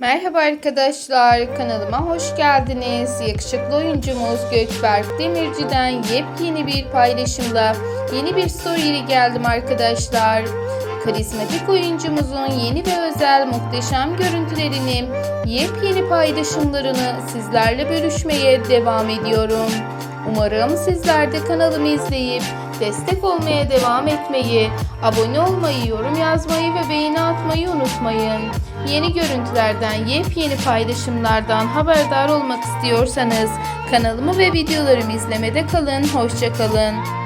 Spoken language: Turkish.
Merhaba arkadaşlar, kanalıma hoş geldiniz. Yakışıklı oyuncumuz Gökberk Demirci'den yepyeni bir paylaşımla yeni bir story ile geldim arkadaşlar. Karizmatik oyuncumuzun yeni ve özel muhteşem görüntülerini, yepyeni paylaşımlarını sizlerle bölüşmeye devam ediyorum. Umarım sizler de kanalımı izleyip destek olmaya devam etmeyi, abone olmayı, yorum yazmayı ve beğeni atmayı unutmayın. Yeni görüntülerden, yepyeni paylaşımlardan haberdar olmak istiyorsanız kanalımı ve videolarımı izlemede kalın. Hoşçakalın.